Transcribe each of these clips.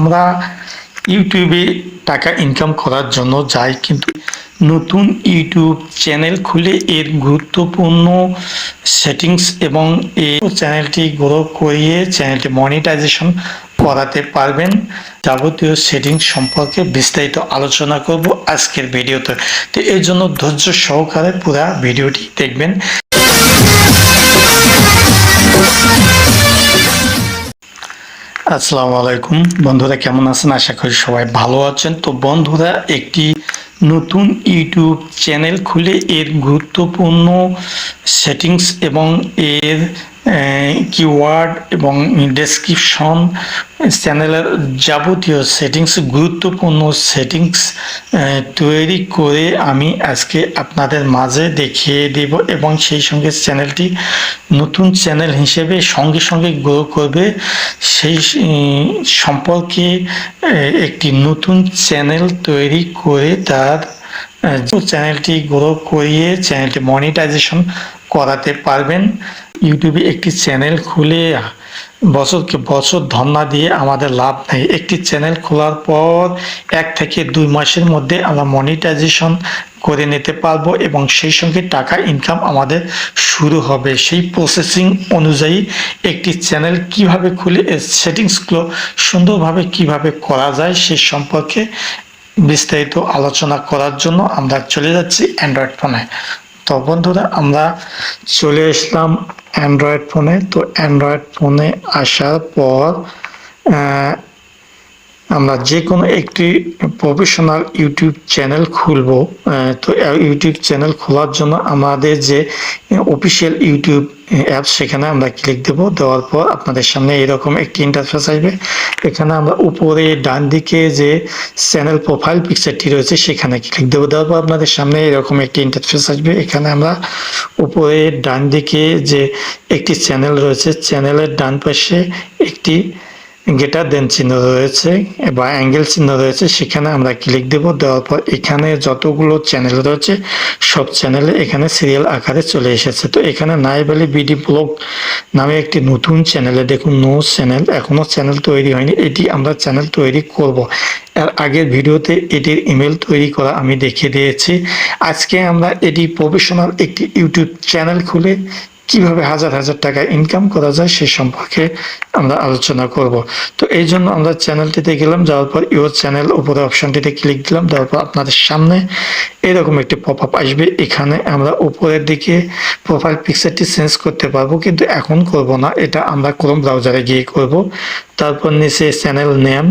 আমরা ইউটিউবে টাকা ইনকাম করার জন্য যাই, কিন্তু নতুন ইউটিউব চ্যানেল খুলে এর গুরুত্বপূর্ণ সেটিংস এবং এই চ্যানেলটি গ্রো করিয়ে চ্যানেলটি মনিটাইজেশন করাতে পারবেন। যাবতীয় সেটিংস সম্পর্কে বিস্তারিত আলোচনা করব আজকের ভিডিওতে। তো এই জন্য ধৈর্য সহকারে পুরা ভিডিওটি দেখবেন। আসসালামু আলাইকুম। বন্ধুরা, কেমন আছেন? আশা করি সবাই ভালো আছেন। তো বন্ধুরা, একটি নতুন ইউটিউব চ্যানেল খুলে এর গুরুত্বপূর্ণ সেটিংস এবং এর কিওয়ার্ড এবং ডেসক্রিপশন চ্যানেলের যাবতীয় সেটিংস গুরুত্বপূর্ণ সেটিংস তৈরি করে আমি আজকে আপনাদের মাঝে দেখিয়ে দেব এবং সেই সঙ্গে চ্যানেলটি নতুন চ্যানেল হিসেবে সঙ্গে সঙ্গে গ্রো করবে। সেই সম্পর্কে একটি নতুন চ্যানেল তৈরি করে তার চ্যানেলটি গ্রো করিয়ে চ্যানেলটি মনিটাইজেশন করাতে পারবেন। ইউটিউবে একটি চ্যানেল খুলে বছরকে বছর ধর্ণা দিয়ে আমাদের লাভ নেই। একটি চ্যানেল খোলার পর এক থেকে দুই মাসের মধ্যে আমরা মনিটাইজেশন করে নিতে পারব এবং সেই সঙ্গে টাকা ইনকাম আমাদের শুরু হবে। সেই প্রসেসিং অনুযায়ী একটি চ্যানেল কীভাবে খুলে, এর সেটিংসগুলো সুন্দরভাবে কীভাবে করা যায় সে সম্পর্কে বিস্তারিত আলোচনা করার জন্য আমরা চলে যাচ্ছি অ্যান্ড্রয়েড ফোনে তো বন্ধুরা, আমরা চলে আসলাম অ্যান্ড্রয়েড ফোনে। তো অ্যান্ড্রয়েড ফোনে আসার পর আমরা যে কোনো একটি প্রফেশনাল ইউটিউব চ্যানেল খুলবো তো ইউটিউব চ্যানেল খোলার জন্য আমাদের যে অফিসিয়াল ইউটিউব অ্যাপ সেখানে আমরা ক্লিক দেব। দেওয়ার পর আপনাদের সামনে এরকম একটি ইন্টারফেস আসবে। এখানে আমরা উপরে ডান দিকে যে চ্যানেল প্রোফাইল পিকচারটি রয়েছে সেখানে ক্লিক দেবো। দেওয়ার পর আপনাদের সামনে এরকম একটি ইন্টারফেস আসবে। এখানে আমরা উপরে ডান দিকে যে একটি চ্যানেল রয়েছে চ্যানেলের ডান পাশে একটি গেটার দেন চিহ্ন রয়েছে বা অ্যাঙ্গেল চিহ্ন রয়েছে, সেখানে আমরা ক্লিক দেব। দেওয়ার পর এখানে যতগুলো চ্যানেল রয়েছে, সব চ্যানেলে এখানে সিরিয়াল আকারে চলে এসেছে। তো এখানে নাইব আলী বিডি ব্লগ নামে একটি নতুন চ্যানেলে দেখুন নো চ্যানেল এখনও চ্যানেল তৈরি হয়নি। এটি আমরা চ্যানেল তৈরি করব। এর আগের ভিডিওতে এটির ইমেল তৈরি করা আমি দেখিয়ে দিয়েছি। আজকে আমরা এটি প্রফেশনাল একটি ইউটিউব চ্যানেল খুলে কীভাবে হাজার হাজার টাকা ইনকাম করা যায় সে সম্পর্কে আমরা আলোচনা করব। তো এই জন্য আমরা চ্যানেলটিতে গেলাম, যাওয়ার পর ইউর চ্যানেল উপরে অপশনটিতে ক্লিক দিলাম, দেওয়ার পর আপনাদের সামনে এরকম একটি পপ আপ আসবে। এখানে আমরা উপরের দিকে প্রোফাইল পিকচারটি চেঞ্জ করতে পারব, কিন্তু এখন করব না। এটা আমরা ক্রোম ব্রাউজারে গিয়ে করব। তারপর নিচে চ্যানেল নেম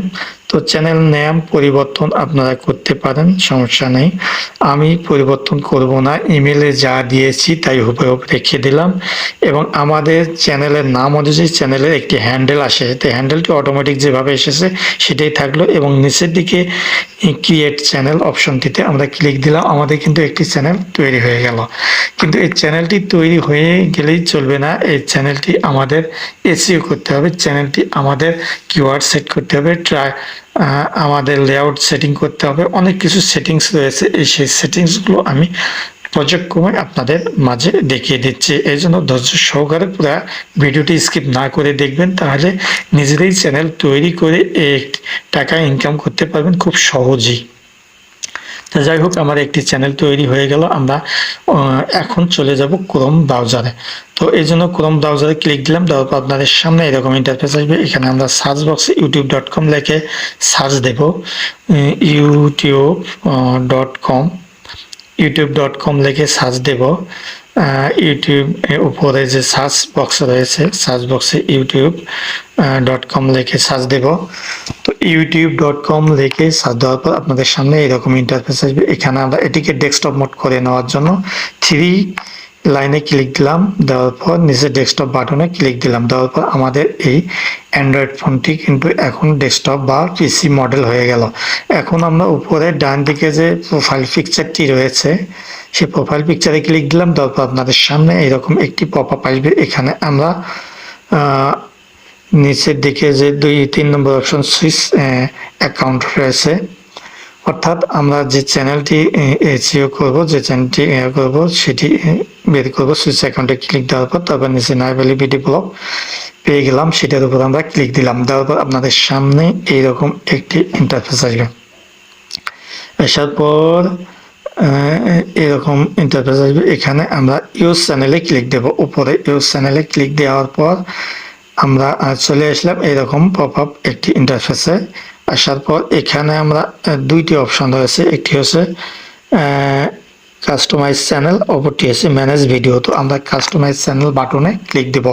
তো চ্যানেল নেম পরিবর্তন আপনারা করতে পারেন, সমস্যা নেই। আমি পরিবর্তন করব না ইমেলে যা দিয়েছি তাই হুবহু রেখে দিলাম। এবং আমাদের চ্যানেলের নাম অনুযায়ী চ্যানেলের একটি হ্যান্ডেল আসে। তো হ্যান্ডেলটি অটোমেটিক যেভাবে এসেছে সেটাই থাকল এবং নিচের দিকে ক্রিয়েট চ্যানেল অপশনটিতে আমরা ক্লিক দিলাম। আমাদের কিন্তু একটি চ্যানেল তৈরি হয়ে গেল। কিন্তু এই চ্যানেলটি তৈরি হয়ে গেলেই চলবে না। এই চ্যানেলটি আমাদের এসিও করতে হবে। চ্যানেলটি আমাদের কিওয়ার্ড সেট করতে হবে। ট্রাই আমাদের লেআউট সেটিং করতে হবে। অনেক কিছু সেটিংস রয়েছে। এই সেই সেটিংসগুলো আমি পর্যায়ক্রমে আপনাদের মাঝে দেখিয়ে দিচ্ছি। এই জন্য ধৈর্য সহকারে পুরো ভিডিওটি স্কিপ না করে দেখবেন, তাহলে নিজেরাই চ্যানেল তৈরি করে টাকা ইনকাম করতে পারবেন খুব সহজেই। যাই হোক, আমার একটি চ্যানেল তৈরি হয়ে গেল। আমরা এখন চলে যাব ক্রোম ব্রাউজারে। তো এই জন্য ক্রোম ব্রাউজারে ক্লিক দিলাম তারপর পর আপনাদের সামনে এরকম ইন্টারফেস আসবে। এখানে আমরা সার্চ বক্সে ইউটিউব ডট কম লেখে সার্চ দেবো। YouTube dot com YouTube dot com লেখে সার্চ দেব। ইউটিউব উপরে যে সার্চ বক্স রয়েছে সার্চ বক্সে ইউটিউব ডট কম লিখে সার্চ দেব। তো ইউটিউব ডট কম লিখে সার্চ দেওয়ার পর আপনাদের সামনে এরকম ইন্টারফেস আসবে। এখানে আমরা এটিকে ডেস্কটপ মোড করে নেওয়ার জন্য থ্রি লাইনে ক্লিক দিলাম, দেওয়ার পর নিচে ডেস্কটপ বাটনে ক্লিক দিলাম। দেওয়ার পর আমাদের এই অ্যান্ড্রয়েড ফোনটি কিন্তু এখন ডেস্কটপ বা পিসি মডেল হয়ে গেল। এখন আমরা উপরে ডান দিকে যে প্রোফাইল পিকচারটি রয়েছে, সেই প্রোফাইল পিকচারে ক্লিক দিলাম। দেওয়ার পর আপনাদের সামনে এরকম একটি পপ আপ আসবে। এখানে আমরা নিচের দিকে যে দুই, তিন নম্বর অপশন সুইচ অ্যাকাউন্ট রয়েছে। অর্থাৎ আমরা যে চ্যানেলটি এসিও করব, যে চ্যানেলটি করব, সেটি বের করব, সুইচ অ্যাকাউন্টে ক্লিক দেওয়ার পর তারপর নিচে নাইভ্যালি বিডি ব্লগ পেয়ে গেলাম, সেটার উপর আমরা ক্লিক দিলাম। দেওয়ার পর আপনাদের সামনে এইরকম একটি ইন্টারফেস আসবে। আসার পর এরকম ইন্টারফেস আসবে। এখানে আমরা ইউজ চ্যানেলে ক্লিক দেব। উপরে ইউজ চ্যানেলে ক্লিক দেওয়ার পর আমরা চলে আসলাম এরকম পপ আপ একটি ইন্টারফেসে আসার পর এখানে আমরা দুইটি অপশন রয়েছে। একটি হচ্ছে কাস্টমাইজ চ্যানেল অপরটি হচ্ছে ম্যানেজ ভিডিও তো আমরা কাস্টমাইজ চ্যানেল বাটনে ক্লিক দেব।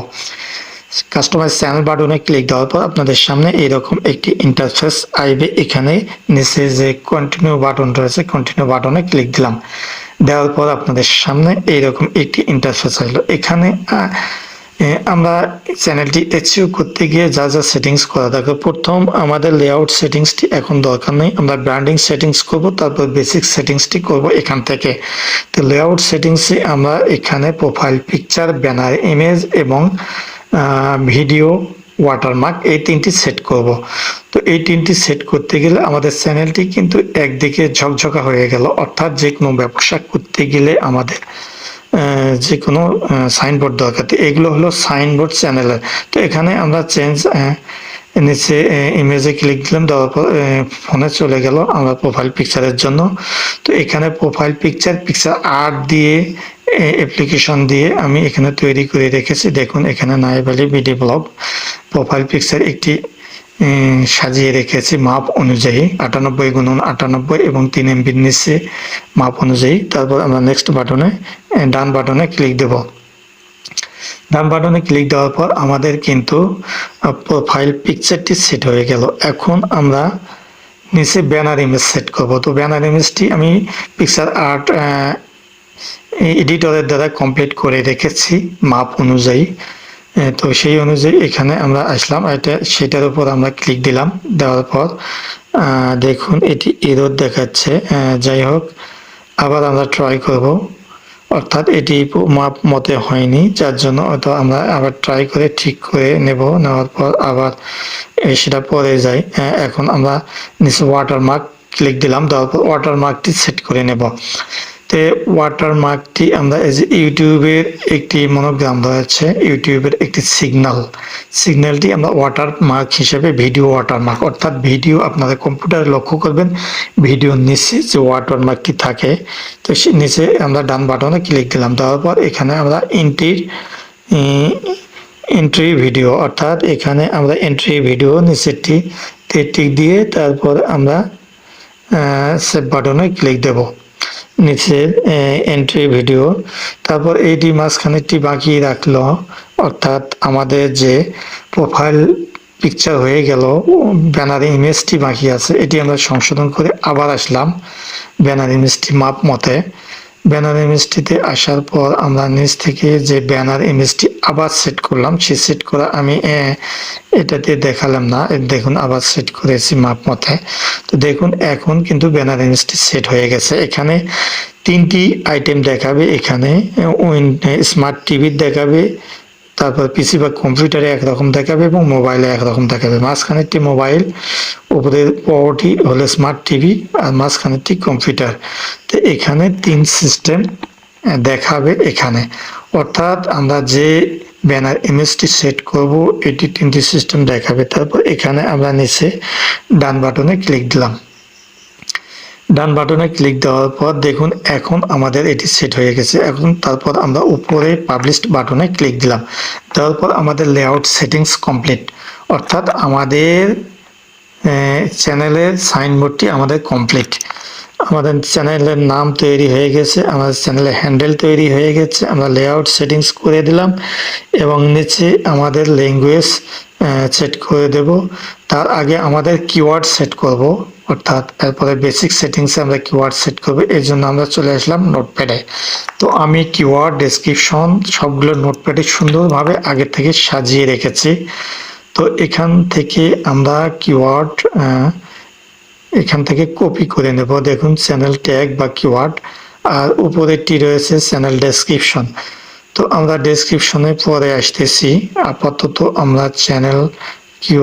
কাস্টমাইজ চ্যানেল বাটনে ক্লিক দেওয়ার পর আপনাদের সামনে এরকম একটি ইন্টারফেস আইবে এখানে নিচে যে কন্টিনিউ বাটন রয়েছে কন্টিনিউ বাটনে ক্লিক দিলাম। দেওয়ার পর আপনাদের সামনে এইরকম একটি ইন্টারফেস আসলো। এখানে আমরা চ্যানেলটি এচিভ করতে গিয়ে যা যা সেটিংস করা থাকে। প্রথম আমাদের লেআউট সেটিংসটি এখন দরকার নেই। আমরা ব্র্যান্ডিং সেটিংস করব, তারপর বেসিক সেটিংসটি করব এখান থেকে। তো লেআউট সেটিংসে আমরা এখানে প্রোফাইল পিকচার ব্যানার ইমেজ এবং ভিডিও ওয়াটারমার্ক এই তিনটি সেট করব। তো এই তিনটি সেট করতে গেলে আমাদের চ্যানেলটি কিন্তু একদিকে ঝকঝকা হয়ে গেল। অর্থাৎ যে কোনো ব্যবসা করতে গেলে আমাদের যে কোনো সাইনবোর্ড দরকার। তো এগুলো হলো সাইনবোর্ড চ্যানেলের তো এখানে আমরা চেঞ্জ নিচে ইমেজে ক্লিক দিলাম, দেওয়ার পর ফোনে চলে গেল আমরা প্রোফাইল পিকচারের জন্য। তো এখানে প্রোফাইল পিকচার পিকচার আর্ট দিয়ে অ্যাপ্লিকেশন দিয়ে আমি এখানে তৈরি করে রেখেছি। দেখুন, এখানে Naib Ali BD blog profile picture একটি সাজিয়ে রেখেছি মাপ অনুযায়ী আটানব্বই গুণন আটানব্বই এবং তিন এমবির নিচে মাপ অনুযায়ী। তারপর আমরা নেক্সট বাটনে ডান বাটনে ক্লিক দেব। ডান বাটনে ক্লিক দেওয়ার পর আমাদের কিন্তু প্রোফাইল পিকচারটি সেট হয়ে গেল। এখন আমরা নিচে ব্যানার ইমেজ সেট করব। তো ব্যানার ইমেজটি আমি পিকচার আর্ট এডিটরের দ্বারা কমপ্লিট করে রেখেছি মাপ অনুযায়ী। তো সেই অনুযায়ী এখানে আমরা আসলাম এটা সেটার উপর আমরা ক্লিক দিলাম দেওয়ার পর দেখুন এটি এরর দেখাচ্ছে। যাই হোক আবার আমরা ট্রাই করব। অর্থাৎ এটি মাপ মতে হয়নি যার জন্য হয়তো আমরা আবার ট্রাই করে ঠিক করে নেব নেওয়ার পর আবার সেটা পরে যাই। আহ, এখন আমরা নিচে ওয়াটারমার্ক ক্লিক দিলাম দেওয়ার পর ওয়াটারমার্কটি সেট করে নেব। তে ওয়াটারমার্কটি আমরা এই যে ইউটিউবের একটি মনোগ্রাম রয়েছে, ইউটিউবের একটি সিগন্যাল সিগন্যালটি আমরা ওয়াটারমার্ক হিসেবে ভিডিও ওয়াটারমার্ক অর্থাৎ ভিডিও আপনাদের কম্পিউটারে লক্ষ্য করবেন ভিডিওর নিচে যে ওয়াটারমার্কটি থাকে, তো সে নিচে আমরা ডান বাটনে ক্লিক দিলাম, দেওয়ার পর এখানে আমরা এন্ট্রির এন্ট্রি ভিডিও অর্থাৎ এখানে আমরা এন্ট্রি ভিডিও নিচেরটি টিক দিয়ে তারপর আমরা সেভ বাটনে ক্লিক দেব। নিচের এন্ট্রি ভিডিও তারপর এইটি মাঝখানেরটি বাকি রাখল, অর্থাৎ আমাদের যে প্রোফাইল পিকচার হয়ে গেল ব্যানার ইমেজটি বাকি আছে, এটি আমরা সংশোধন করে আবার আসলাম ব্যানার ইমেজটি মাপ মতে। ব্যানার ইমেজটিতে আসার পর আমরা নিচ থেকে যে ব্যানার ইমেজটি আবার সেট করলাম সে সেট করা আমি এটাতে দেখালাম না। দেখুন, আবার সেট করেছি মাপ মতে। তো দেখুন, এখন কিন্তু ব্যানার ইমেজটি সেট হয়ে গেছে। এখানে তিনটি আইটেম দেখাবে। এখানে স্মার্ট টিভির দেখাবে। তারপর পিসি বা কম্পিউটারে একরকম দেখাবে এবং মোবাইলে একরকম দেখাবে। মাঝখানেরটি মোবাইল উপরের পরটি হলো স্মার্ট টিভি আর মাঝখানেরটি কম্পিউটার তো এখানে তিন সিস্টেম দেখাবে এখানে। অর্থাৎ আমরা যে ব্যানার ইমেজটি সেট করব, এটি তিনটি সিস্টেম দেখাবে। তারপর এখানে আমরা নিচে ডান বাটনে ক্লিক দিলাম। ডান বাটনে ক্লিক দেওয়ার পর দেখুন এখন আমাদের এটি সেট হয়ে গেছে। এখন তারপর আমরা উপরে পাবলিশড বাটনে ক্লিক দিলাম। দেওয়ার পর আমাদের লেআউট সেটিংস কমপ্লিট অর্থাৎ আমাদের চ্যানেলের সাইনবোর্ডটি আমাদের কমপ্লিট আমাদের চ্যানেলের নাম তৈরি হয়ে গেছে, আমাদের চ্যানেলের হ্যান্ডেল তৈরি হয়ে গেছে, আমরা লেআউট সেটিংস করে দিলাম এবং নিচে আমাদের ল্যাঙ্গুয়েজ সেট করে দেব। তার আগে আমাদের কিওয়ার্ড সেট করব। অর্থাৎ এরপরে বেসিক সেটিংসে আমরা কিওয়ার্ড সেট করব, এর জন্য আমরা চলে আসলাম নোটপ্যাডে তো আমি কিওয়ার্ড ডেসক্রিপশন সবগুলো নোটপ্যাডে সুন্দরভাবে আগে থেকে সাজিয়ে রেখেছি। তো এখান থেকে আমরা কিওয়ার্ড এখান থেকে কপি করে নেব। দেখুন চ্যানেল ট্যাগ বা কিওয়ার্ড আর উপরেরটি রয়েছে চ্যানেল ডেসক্রিপশন তো আমরা ডেসক্রিপশনে পরে আসতেছি। আপাতত আমরা চ্যানেল কিউ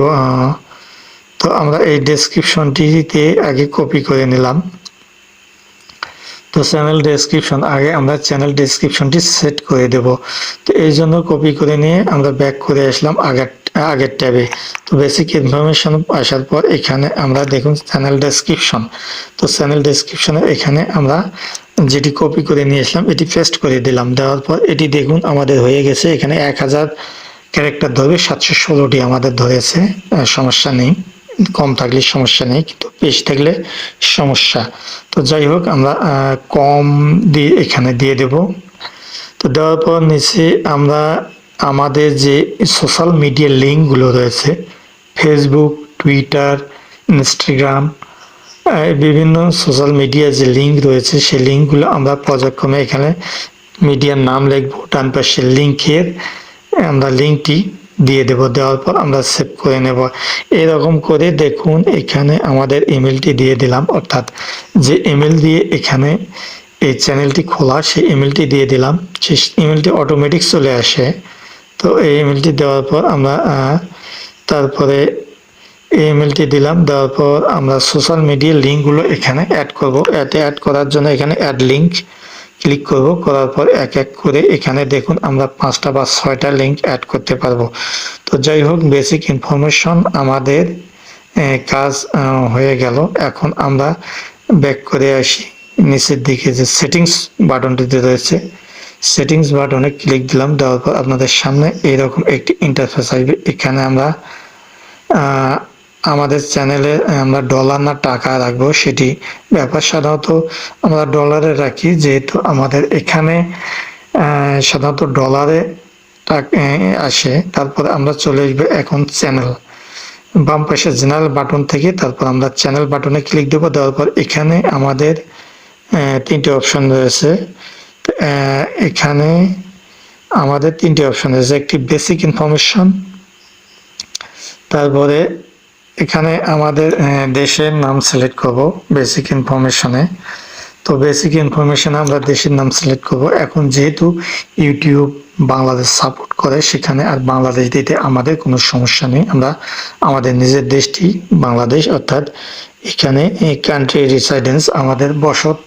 তো আমরা এই ডেসক্রিপশনটিতে আগে কপি করে নিলাম। তো চ্যানেল ডেসক্রিপশন আগে আমরা চ্যানেল ডেসক্রিপশনটি সেট করে দেব। তো এই জন্য কপি করে নিয়ে আমরা ব্যাক করে আসলাম আগের আগের ট্যাবে। তো বেসিক ইনফরমেশন আসার পর এখানে আমরা দেখুন চ্যানেল ডেসক্রিপশন তো চ্যানেল ডেসক্রিপশনে এখানে আমরা যেটি কপি করে নিয়েছিলাম এটি পেস্ট করে দিলাম। দেওয়ার পর এটি দেখুন আমাদের হয়ে গেছে। এখানে এক হাজার ক্যারেক্টার ধরবে, সাতশো ষোলোটি আমাদের ধরেছে সমস্যা নেই। কম থাকলে সমস্যা নেই, কিন্তু বেশি থাকলে সমস্যা। তো যাই হোক, আমরা কম দিয়ে এখানে দিয়ে দেব। তো দেওয়ার পর নিচে আমরা আমাদের যে সোশ্যাল মিডিয়া লিঙ্কগুলো রয়েছে ফেসবুক টুইটার ইনস্টাগ্রাম বিভিন্ন সোশ্যাল মিডিয়া যে লিঙ্ক রয়েছে, সেই লিঙ্কগুলো আমরা পর্যায়ক্রমে এখানে মিডিয়ার নাম লিখব, ডান পাশে লিঙ্কের আমরা লিঙ্কটি দিয়ে দেব, দেওয়ার পর আমরা সেভ করে নেব। এরকম করে দেখুন, এখানে আমাদের ইমেলটি দিয়ে দিলাম। অর্থাৎ যে ইমেল দিয়ে এখানে এই চ্যানেলটি খোলা, সেই ইমেলটি দিয়ে দিলাম। সেই ইমেলটি অটোমেটিক চলে আসে। তো এই ইমেলটি দেওয়ার পর আমরা তারপরে এই ইমেলটি দিলাম। দেওয়ার পর আমরা সোশ্যাল মিডিয়ার লিঙ্কগুলো এখানে অ্যাড করব। অ্যাডে অ্যাড করার জন্য এখানে অ্যাড লিঙ্ক ক্লিক করব, করার পর এক এক করে এখানে দেখুন আমরা পাঁচটা বা ছয়টা লিঙ্ক অ্যাড করতে পারব। তো যাই হোক বেসিক ইনফরমেশন আমাদের কাজ হয়ে গেল। এখন আমরা ব্যাক করে আসি। নিচের দিকে যে সেটিংস বাটনটিতে রয়েছে সেটিংস বাটনে ক্লিক দিলাম, দেওয়ার পর আপনাদের সামনে এইরকম একটি ইন্টারফেস আসবে। এখানে আমরা আমাদের চ্যানেলে আমরা ডলার না টাকা রাখব সেটি ব্যাপার সাধারণত আমরা ডলারে রাখি, যেহেতু আমাদের এখানে সাধারণত ডলারে আসে, তারপর আমরা চলে আসবে এখন চ্যানেল বাম পাশে জেনারেল বাটন থেকে তারপর আমরা চ্যানেল বাটনে ক্লিক দেবো, দেওয়ার পর এখানে আমাদের তিনটে অপশন রয়েছে। এখানে আমাদের তিনটে অপশন রয়েছে, একটি বেসিক ইনফরমেশন তারপরে এখানে আমাদের দেশের নাম সিলেক্ট করব বেসিক ইনফরমেশনে তো বেসিক ইনফরমেশনে আমরা দেশের নাম সিলেক্ট করব। এখন যেহেতু ইউটিউব বাংলাদেশ সাপোর্ট করে, সেখানে আর বাংলাদেশ দিতে আমাদের কোনো সমস্যা নেই। আমরা আমাদের নিজের দেশটি, বাংলাদেশ, অর্থাৎ এখানে কান্ট্রি রিসাইডেন্স আমাদের বসত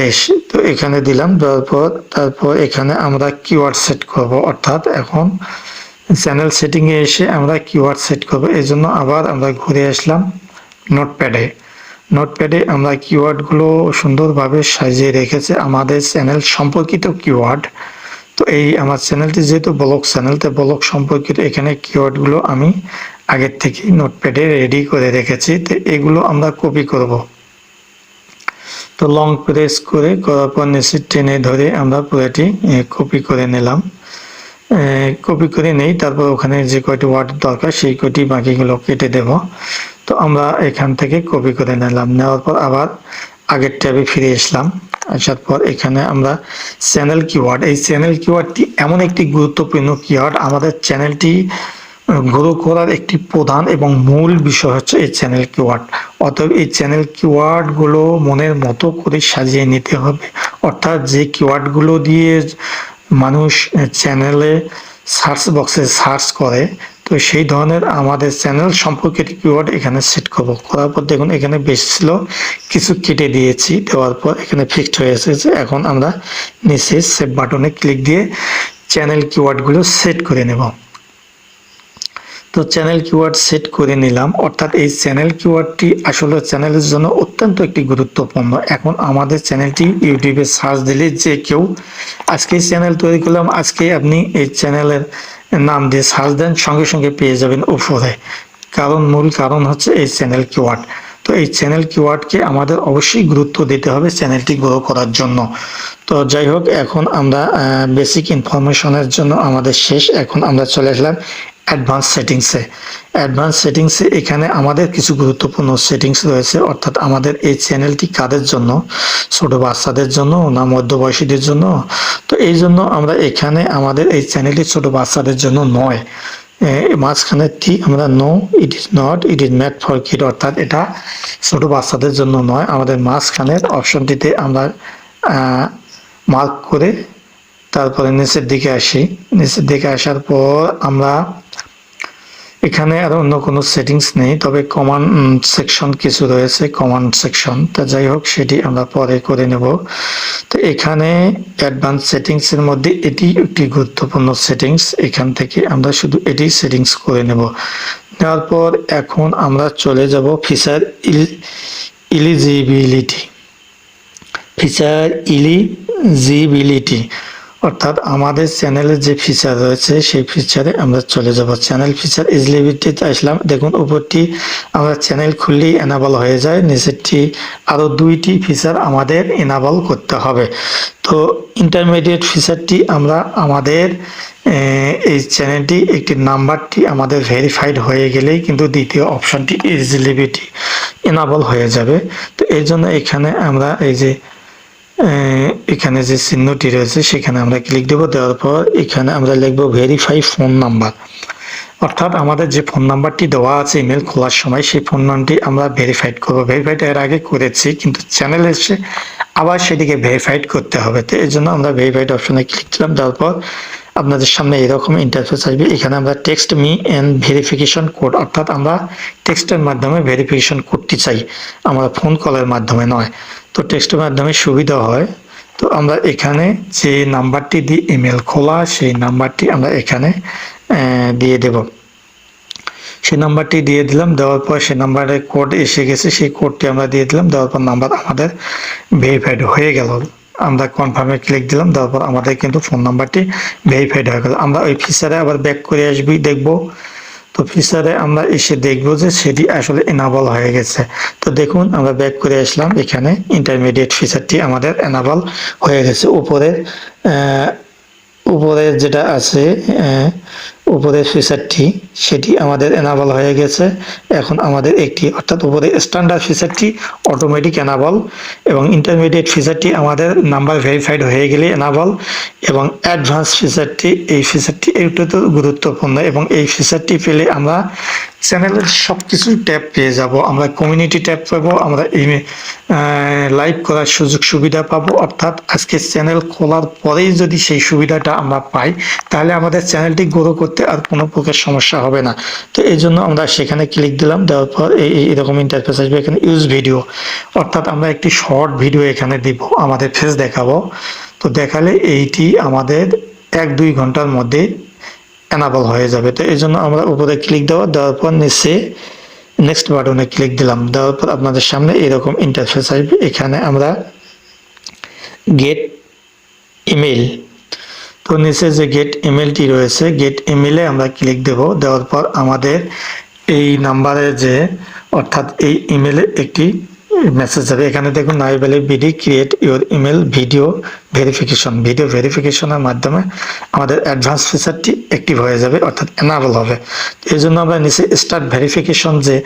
দেশ। তো এখানে দিলাম, দেওয়ার পর, তারপর এখানে আমরা কিওয়ার্ড সেট করব। অর্থাৎ এখন চ্যানেল সেটিংয়ে এসে আমরা কিওয়ার্ড সেট করব। এই জন্য আবার আমরা ঘুরে আসলাম নোটপ্যাডে নোটপ্যাডে আমরা কিওয়ার্ডগুলো সুন্দরভাবে সাজিয়ে রেখেছে, আমাদের চ্যানেল সম্পর্কিত কিওয়ার্ড তো এই আমার চ্যানেলটি যেহেতু ব্লগ চ্যানেল তো ব্লগ সম্পর্কিত এখানে কিওয়ার্ডগুলো আমি আগের থেকেই নোটপ্যাডে রেডি করে রেখেছি। তো এগুলো আমরা কপি করব। তো লং প্রেস করে করার পর নিচে টেনে ধরে আমরা পুরোটি কপি করে নিলাম। কপি করে নেই। তারপর ওখানে যে কয়টি ওয়ার্ড দরকার, সেই কয়টি বাকিগুলো কেটে দেব। তো আমরা এখান থেকে কপি করে নিলাম। নেওয়ার পর আবার আগের ট্যাবে ফিরে আসলাম। আসার পর এখানে আমরা চ্যানেল কিওয়ার্ড এই চ্যানেল কিওয়ার্ডটি এমন একটি গুরুত্বপূর্ণ কিওয়ার্ড আমাদের চ্যানেলটি গ্রো করার একটি প্রধান এবং মূল বিষয় হচ্ছে এই চ্যানেল কিওয়ার্ড অতএব এই চ্যানেল কিওয়ার্ডগুলো মনের মতো করে সাজিয়ে নিতে হবে। অর্থাৎ যে কিওয়ার্ডগুলো দিয়ে মানুষ চ্যানেলে সার্চ বক্সে সার্চ করে, তো সেই ধরনের আমাদের চ্যানেল সম্পর্কিত কিওয়ার্ড এখানে সেট করব। করার পর দেখুন, এখানে বেশি ছিল, কিছু কেটে দিয়েছি, দেওয়ার পর এখানে ফিক্সড হয়ে এসেছে। এখন আমরা নিচে সেভ বাটনে ক্লিক দিয়ে চ্যানেল কিওয়ার্ডগুলো সেট করে নেব। তো চ্যানেল কিওয়ার্ড সেট করে নিলাম। অর্থাৎ এই চ্যানেল কিওয়ার্ডটি আসলে চ্যানেলের জন্য অত্যন্ত একটি গুরুত্বপূর্ণ। এখন আমাদের চ্যানেলটি ইউটিউবে সার্চ দিলে যে কেউ আজকে চ্যানেল তৈরি করলাম, আজকে আপনি এই চ্যানেলের নাম দিয়ে সার্চ দেন, সঙ্গে সঙ্গে পেয়ে যাবেন উপরে। কারণ, মূল কারণ হচ্ছে এই চ্যানেল কিওয়ার্ড তো এই চ্যানেল কিওয়ার্ডকে আমাদের অবশ্যই গুরুত্ব দিতে হবে চ্যানেলটি গ্রো করার জন্য। তো যাই হোক, এখন আমরা বেসিক ইনফরমেশনের জন্য আমাদের শেষ। এখন আমরা চলে আসলাম অ্যাডভান্স সেটিংসে। অ্যাডভান্স সেটিংসে এখানে আমাদের কিছু গুরুত্বপূর্ণ সেটিংস রয়েছে অর্থাৎ আমাদের এই চ্যানেলটি কাদের জন্য? ছোট বাচ্চাদের জন্য না মধ্যবয়সীদের জন্য? তো এই জন্য আমরা এখানে আমাদের এই চ্যানেলটি ছোট বাচ্চাদের জন্য নয়। এ, মাঝখানেরটি আমরা no it is not it is made for kid অর্থাৎ এটা ছোট বাচ্চাদের জন্য নয়। আমাদের মাঝখানের অপশনটিতে আমরা মার্ক করে তারপরে নিচের দিকে আসি। নিচের দিকে আসার পর আমরা এখানে আর অন্য কোনো সেটিংস নেই, তবে কমান্ড সেকশন কিছু রয়েছে কমান্ড সেকশন তা যাই হোক, সেটি আমরা পরে করে নেব। তো এখানে অ্যাডভান্স সেটিংস এর মধ্যে এটি একটি গুরুত্বপূর্ণ সেটিংস এখান থেকে আমরা শুধু এটি সেটিংস করে নেব। নেওয়ার পর এখন আমরা চলে যাব ফিচার ইলিজিবিলিটি ফিচার ইলিজিবিলিটি অর্থাৎ আমাদের চ্যানেলের যে ফিচার রয়েছে, সেই ফিচারে আমরা চলে যাব। চ্যানেল ফিচার ইজিলিবিলিটিতে আসলাম। দেখুন, উপরটি আমরা চ্যানেল খুললেই এনাবল হয়ে যায়। নিচেরটি আরও দুইটি ফিচার আমাদের এনাবল করতে হবে। তো ইন্টারমিডিয়েট ফিচারটি আমরা আমাদের এই চ্যানেলটি একটি নাম্বারটি আমাদের ভেরিফাইড হয়ে গেলেই কিন্তু দ্বিতীয় অপশনটি ইজিলিবিলিটি এনাবল হয়ে যাবে। তো এই জন্য এখানে আমরা এই যে এখানে যে চিহ্নটি রয়েছে, সেখানে আমরা ক্লিক দেবো, দেওয়ার পর এখানে আমরা লিখব ভেরিফাই ফোন নাম্বার অর্থাৎ আমাদের যে ফোন নাম্বারটি দেওয়া আছে ইমেল খোলার সময়, সেই ফোন নাম্বারটি আমরা ভেরিফাইড করব। ভেরিফাইড এর আগে করেছি, কিন্তু চ্যানেল এসে আবার সেটিকে ভেরিফাইড করতে হবে। তো এই জন্য আমরা ভেরিফাইড অপশনে ক্লিক দিলাম, দেওয়ার পর আপনাদের সামনে এরকম ইন্টারফেস আসবে। এখানে আমরা text me and verification code অর্থাৎ আমরা টেক্সটের মাধ্যমে ভেরিফিকেশন করতে চাই। আমরা ফোন কলের মাধ্যমে নয়। তো টেক্সটের মাধ্যমে সুবিধা হয়। তো আমরা এখানে যে নাম্বারটি দিয়ে ইমেল খোলা, সেই নাম্বারটি আমরা এখানে দিয়ে দেব। সেই নাম্বারটি দিয়ে দিলাম, দেওয়ার পর সেই নাম্বারে কোড এসে গেছে। সেই কোডটি আমরা দিয়ে দিলাম, দেওয়ার পর নাম্বার আমাদের ভেরিফাইড হয়ে গেল। আমরা কনফার্মে ক্লিক দিলাম, দেওয়ার পর আমাদের কিন্তু ফোন নাম্বারটি ভেরিফাইড হয়ে গেল। আমরা ওই ফিচারে আবার ব্যাক করে আসবি, দেখব। তো ফিচারে আমরা এসে দেখব যে সেটি আসলে এনাবল হয়ে গেছে। তো দেখুন, আমরা ব্যাক করে আসলাম। এখানে ইন্টারমিডিয়েট ফিচারটি আমাদের এনাবল হয়ে গেছে। উপরে উপরে যেটা আছে উপরের ফিচারটি সেটি আমাদের এনাবল হয়ে গেছে। এখন আমাদের একটি, অর্থাৎ উপরে স্ট্যান্ডার্ড ফিচারটি অটোমেটিক এনাবল এবং ইন্টারমিডিয়েট ফিচারটি আমাদের নাম্বার ভেরিফাইড হয়ে গেলে এনাবল এবং অ্যাডভান্স ফিচারটি এই ফিচারটি একটু তো গুরুত্বপূর্ণ এবং এই ফিচারটি পেলে আমরা চ্যানেলের সব কিছু ট্যাব পেয়ে যাব। আমরা কমিউনিটি ট্যাব পাবো, আমরা এই লাইভ করার সুযোগ সুবিধা পাবো। অর্থাৎ আজকে চ্যানেল খোলার পরেই যদি সেই সুবিধাটা আমরা পাই, তাহলে আমাদের চ্যানেলটি গ্রো করতে আর কোনো প্রকার সমস্যা হবে না। তো এই জন্য আমরা সেখানে ক্লিক দিলাম, দেওয়ার পর এই- এরকম ইন্টারফেস আসবে, এখানে ইউজ ভিডিও অর্থাৎ আমরা একটি শর্ট ভিডিও এখানে দিব, আমাদের ফেস দেখাবো। তো দেখালে এইটি আমাদের এক দুই ঘণ্টার মধ্যে এনাবল হয়ে যাবে। তো এই জন্য আমরা উপরে ক্লিক দেওয়া, দেওয়ার পর নিচে নেক্সট বাটনে ক্লিক দিলাম। দেওয়ার পর আপনাদের সামনে এরকম ইন্টারফেস আসবে। এখানে আমরা গেট ইমেল তো নিচে যে গেট ইমেলটি রয়েছে গেট ইমেলে আমরা ক্লিক দেব। দেওয়ার পর আমাদের এই নাম্বারে যে, অর্থাৎ এই ইমেলে একটি মেসেজ যাবে এখানে দেখুন নাই বেলে BD create your email video verification video ভেরিফিকেশনের মাধ্যমে আমাদের অ্যাডভান্স ফিচারটি অ্যাক্টিভ হয়ে যাবে, অর্থাৎ এনাবল হবে। এই জন্য আমরা নিচে স্টার্ট ভেরিফিকেশন যে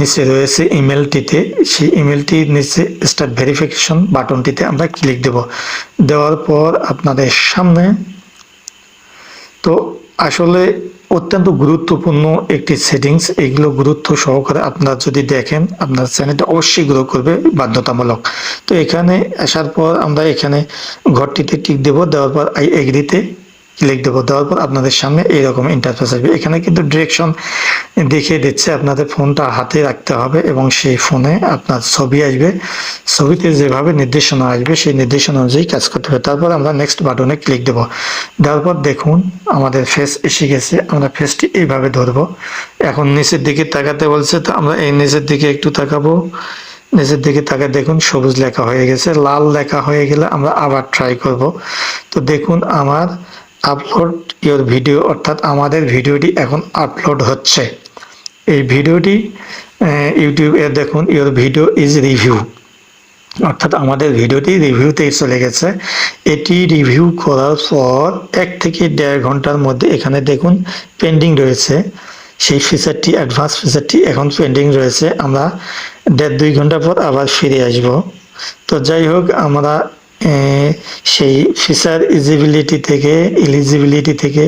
নিচে রয়েছে ইমেলটিতে সেই ইমেলটির নিচে স্টার্ট ভেরিফিকেশন বাটনটিতে আমরা ক্লিক দেব। দেওয়ার পর আপনাদের সামনে তো আসলে অত্যন্ত গুরুত্বপূর্ণ একটি সেটিংস এগুলো গুরুত্ব সহকারে আপনারা যদি দেখেন, আপনার চ্যানেলটা অবশ্যই গ্রো করবে বাধ্যতামূলক। তো এখানে আসার পর আমরা এখানে ঘরটিতে টিক দেব। দেওয়ার পর আই এগ্রিতে ক্লিক দেবো দেওয়ার পর আপনাদের সামনে এইরকম ইন্টারফেস আসবে। এখানে কিন্তু ডিরেকশন দেখিয়ে দিচ্ছে আপনাদের ফোনটা হাতে রাখতে হবে এবং সেই ফোনে আপনার ছবি আসবে। ছবিতে যেভাবে নির্দেশনা আসবে, সেই নির্দেশনা অনুযায়ী কাজ করতে হবে। তারপর আমরা নেক্সট বাটনে ক্লিক দেবো। দেওয়ার পর দেখুন, আমাদের ফেস এসে গেছে। আমরা ফেসটি এইভাবে ধরবো। এখন নিচের দিকে তাকাতে বলছে, তো আমরা এই নিচের দিকে একটু তাকাবো। নিচের দিকে তাকে দেখুন, সবুজ লেখা হয়ে গেছে। লাল লেখা হয়ে গেলে আমরা আবার ট্রাই করব। তো দেখুন, আমার আপলোড ইওর ভিডিও অর্থাৎ আমাদের ভিডিওটি এখন আপলোড হচ্ছে। এই ভিডিওটি ইউটিউবে দেখুন ইওর ভিডিও ইজ রিভিউ অর্থাৎ আমাদের ভিডিওটি রিভিউতে চলে গেছে। এটি রিভিউ করার পর এক থেকে দেড় ঘণ্টার মধ্যে এখানে দেখুন পেন্ডিং রয়েছে। সেই ফিচারটি অ্যাডভান্স ফিচারটি এখন পেন্ডিং রয়েছে। আমরা দেড় দুই ঘণ্টা পর আবার ফিরে আসব। তো যাই হোক, আমরা সেই ফিচার ইজিবিলিটি থেকে ইলিজিবিলিটি থেকে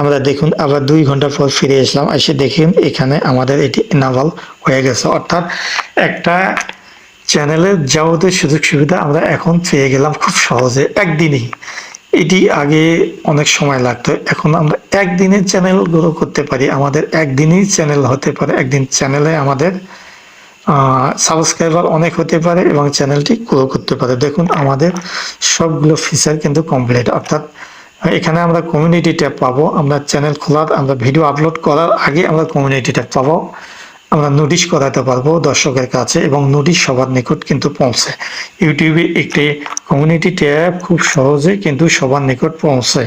আমরা দেখুন, আবার দুই ঘণ্টা পর ফিরে আসলাম এসে দেখুন, এখানে আমাদের এটি ইনাভাল হয়ে গেছে। অর্থাৎ একটা চ্যানেলের যাবতীয় সুযোগ সুবিধা আমরা এখন পেয়ে গেলাম খুব সহজে, একদিনই। এটি আগে অনেক সময় লাগতো। এখন আমরা একদিনের চ্যানেল গ্রো করতে পারি। আমাদের একদিনই চ্যানেল হতে পারে। একদিন চ্যানেলে আমাদের সাবস্ক্রাইবার অনেক হতে পারে এবং চ্যানেলটি গ্রো করতে পারে। দেখুন, আমাদের সবগুলো ফিচার কিন্তু কমপ্লিট অর্থাৎ, এখানে আমরা কমিউনিটি ট্যাব পাবো, আমরা চ্যানেল খোলার, আমরা ভিডিও আপলোড করার আগে আমরা কমিউনিটি ট্যাব পাবো, আমরা নোটিশ করাতে পারব দর্শকের কাছে এবং নোটিশ সবার নিকট কিন্তু পৌঁছে। ইউটিউবে একটি কমিউনিটি ট্যাব খুব সহজে কিন্তু সবার নিকট পৌঁছে।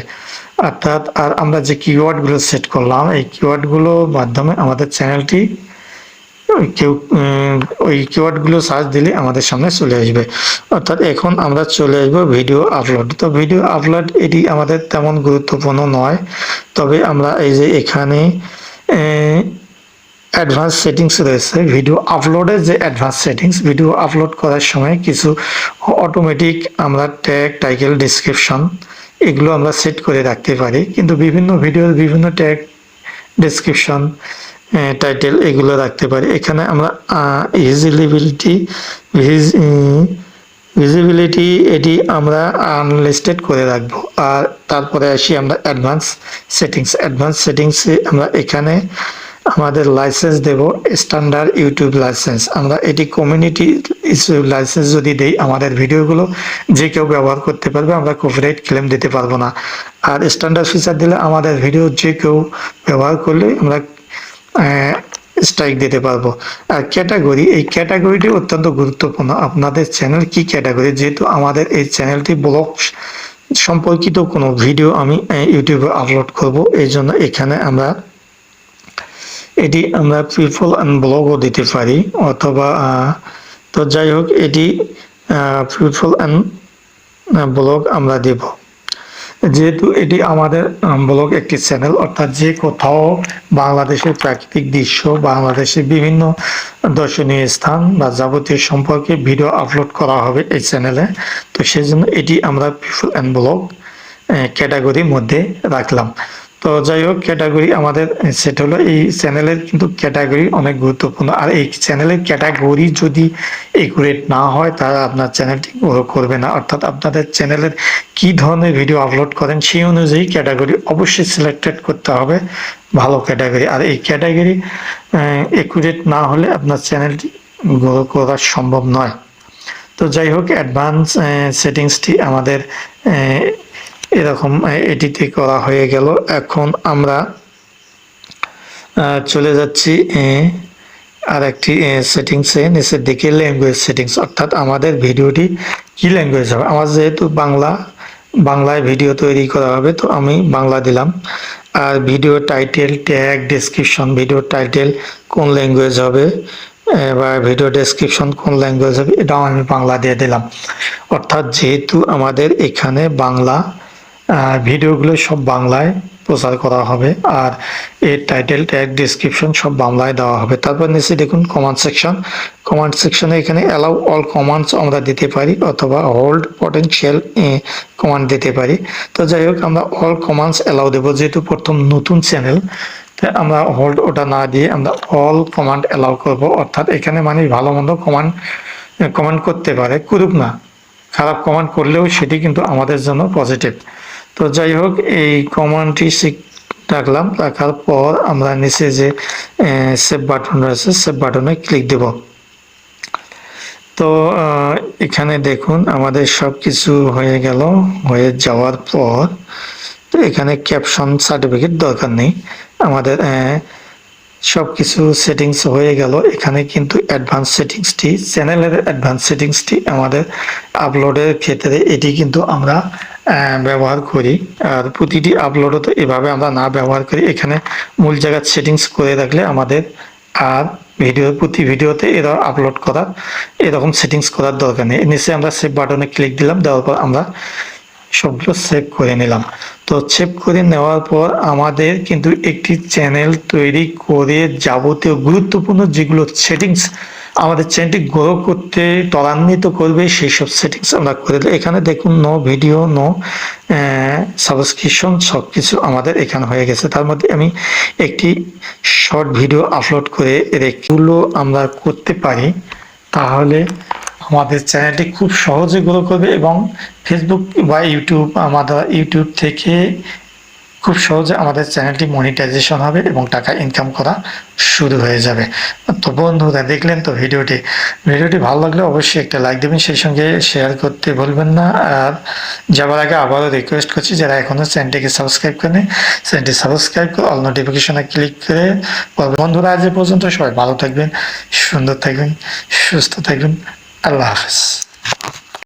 অর্থাৎ, আর আমরা যে কিওয়ার্ডগুলো সেট করলাম, এই কিওয়ার্ডগুলোর মাধ্যমে আমাদের চ্যানেলটি ওই কেউ ওই কিওয়ার্ডগুলো সার্চ দিলে আমাদের সামনে চলে আসবে। অর্থাৎ এখন আমরা চলে আসব ভিডিও আপলোড তো ভিডিও আপলোড এটি আমাদের তেমন গুরুত্বপূর্ণ নয়। তবে আমরা এই যে এখানে অ্যাডভান্স সেটিংস রয়েছে। ভিডিও আপলোডের যে অ্যাডভান্স সেটিংস ভিডিও আপলোড করার সময় কিছু অটোমেটিক আমরা ট্যাগ টাইটেল ডিসক্রিপশন এগুলো আমরা সেট করে রাখতে পারি। কিন্তু বিভিন্ন ভিডিওর বিভিন্ন ট্যাগ ডেসক্রিপশন টাইটেল এগুলো রাখতে পারি। এখানে আমরা ইজিলিবিলিটি ভিজিবিলিটি এটি আমরা আনলিস্টেড করে রাখব। আর তারপরে আসি আমরা অ্যাডভান্স সেটিংস অ্যাডভান্স সেটিংসে আমরা এখানে আমাদের লাইসেন্স দেব স্ট্যান্ডার্ড ইউটিউব লাইসেন্স আমরা এটি কমিউনিটি লাইসেন্স যদি দেই আমাদের ভিডিওগুলো, যে কেউ ব্যবহার করতে পারবে, আমরা কপিরাইট ক্লেম দিতে পারব না। আর স্ট্যান্ডার্ড ফিচার দিলে আমাদের ভিডিও যে কেউ ব্যবহার করলে আমরা স্ট্রাইক দিতে পারব। আর ক্যাটাগরি এই ক্যাটাগরিটি অত্যন্ত গুরুত্বপূর্ণ। আপনাদের চ্যানেল কি ক্যাটাগরি যেহেতু আমাদের এই চ্যানেলটি ব্লগ সম্পর্কিত কোনো ভিডিও আমি ইউটিউবে আপলোড করব এই জন্য এখানে আমরা এটি আমরা পিপল অ্যান্ড ব্লগও দিতে পারি, অথবা তো যাই হোক, এটি পিপল অ্যান্ড ব্লগ আমরা দেব। যেহেতু এটি আমাদের ব্লগ একটি চ্যানেল অর্থাৎ যে কোথাও বাংলাদেশের প্রাকৃতিক দৃশ্য, বাংলাদেশের বিভিন্ন দর্শনীয় স্থান বা যাবতীয় সম্পর্কে ভিডিও আপলোড করা হবে এই চ্যানেলে তো সেই জন্য এটি আমরা পিপল অ্যান্ড ব্লগ ক্যাটাগরির মধ্যে রাখলাম। তো যাই হোক ক্যাটাগরি আমাদের সেট হলো। এই চ্যানেলের কিন্তু ক্যাটাগরি অনেক গুরুত্বপূর্ণ। আর এই চ্যানেলের ক্যাটাগরি যদি একুরেট না হয়, তাহলে আপনার চ্যানেলটি গ্রো করবে না। অর্থাৎ আপনাদের চ্যানেলের কি ধরনের ভিডিও আপলোড করেন, সেই অনুযায়ী ক্যাটাগরি অবশ্যই সিলেক্টেড করতে হবে। ভালো ক্যাটাগরি আর এই ক্যাটাগরি একুরেট না হলে আপনার চ্যানেলটি গ্রো করা সম্ভব নয়। তো যাই হোক অ্যাডভান্স সেটিংসটি আমাদের এরকম এটিতে করা হয়ে গেল। এখন আমরা চলে যাচ্ছি আর একটি সেটিংসে নিচের দিকে ল্যাঙ্গুয়েজ সেটিংস অর্থাৎ আমাদের ভিডিওটি কি ল্যাঙ্গুয়েজ হবে? আমার যেহেতু বাংলা, বাংলায় ভিডিও তৈরি করা হবে, তো আমি বাংলা দিলাম। আর video title tag description video title কোন ল্যাঙ্গুয়েজ হবে বা ভিডিও ডেসক্রিপশন কোন ল্যাঙ্গুয়েজ হবে, এটাও আমি বাংলা দিয়ে দিলাম। অর্থাৎ যেহেতু আমাদের এখানে বাংলা ভিডিওগুলো সব বাংলায় প্রচার করা হবে আর এর টাইটেল ট্যাগ ডিসক্রিপশন সব বাংলায় দেওয়া হবে। তারপর নিচে দেখুন কমান্ড সেকশন কমান্ড সেকশনে এখানে অ্যালাউ অল কমান্ডস আমরা দিতে পারি অথবা হোল্ড পটেনশিয়াল কমান্ড দিতে পারি। তো যাই হোক, আমরা অল কমান্ডস অ্যালাউ দেবো। যেহেতু প্রথম নতুন চ্যানেল তাই আমরা হোল্ড ওটা না দিয়ে আমরা অল কমান্ড অ্যালাউ করব। অর্থাৎ এখানে মানে ভালো মন্দ কমান্ড কমান্ড করতে পারে। করুক না। খারাপ কমান্ড করলেও সেটি কিন্তু আমাদের জন্য পজিটিভ তো যাই হোক, এই কমান্ডটি শিখ রাখলাম। রাখার পর আমরা নিচে যে সেভ বাটন রয়েছে সেভ বাটনে ক্লিক দেব। তো এখানে দেখুন, আমাদের সব কিছু হয়ে গেল। হয়ে যাওয়ার পর, তো এখানে ক্যাপশন সার্টিফিকেট দরকার নেই। আমাদের সব কিছু সেটিংস হয়ে গেল। এখানে কিন্তু অ্যাডভান্স সেটিংসটি চ্যানেলের অ্যাডভান্স সেটিংসটি আমাদের আপলোডের ক্ষেত্রে এটি কিন্তু আমরা ব্যবহার করি। আর প্রতিটি আপলোডও তো এভাবে আমরা না ব্যবহার করি। এখানে মূল জায়গার সেটিংস করে রাখলে আমাদের আর ভিডিও প্রতি ভিডিওতে এরা আপলোড করার এরকম সেটিংস করার দরকার নেই। নিচে আমরা সেভ বাটনে ক্লিক দিলাম, দেওয়ার পর আমরা সবগুলো সেভ করে নিলাম। তো সেভ করে নেওয়ার পর আমাদের কিন্তু একটি চ্যানেল তৈরি করে যাবতীয় গুরুত্বপূর্ণ যেগুলো সেটিংস আমাদের চ্যানেলটি গ্রো করতে, ত্বরান্বিত করবে সেই সব সেটিংস আমরা করে এখানে দেখুন নো ভিডিও নো সাবস্ক্রিপশন সব কিছু আমাদের এখানে হয়ে গেছে। তার মধ্যে আমি একটি শর্ট ভিডিও আপলোড করে রেখেগুলো আমরা করতে পারি। তাহলে আমাদের চ্যানেলটি খুব সহজে গ্রো করবে এবং ফেসবুক বা ইউটিউব আমাদের ইউটিউব থেকে খুব সহজে আমাদের চ্যানেলটি মনিটাইজেশন হবে এবং টাকা ইনকাম করা শুরু হয়ে যাবে। তো বন্ধুরা, দেখলেন তো ভিডিওটি? ভিডিওটি ভালো লাগলে অবশ্যই একটা লাইক দেবেন, সেই সঙ্গে শেয়ার করতে ভুলবেন না। আর যাবার আগে আবারও রিকোয়েস্ট করছি, যারা এখনও চ্যানেলটিকে সাবস্ক্রাইব করেনি চ্যানেলটি সাবস্ক্রাইব করে অল নোটিফিকেশনে ক্লিক করে বন্ধুরা, আজ পর্যন্ত সবাই ভালো থাকবেন, সুন্দর থাকবেন, সুস্থ থাকবেন। আল্লাহ হাফেজ।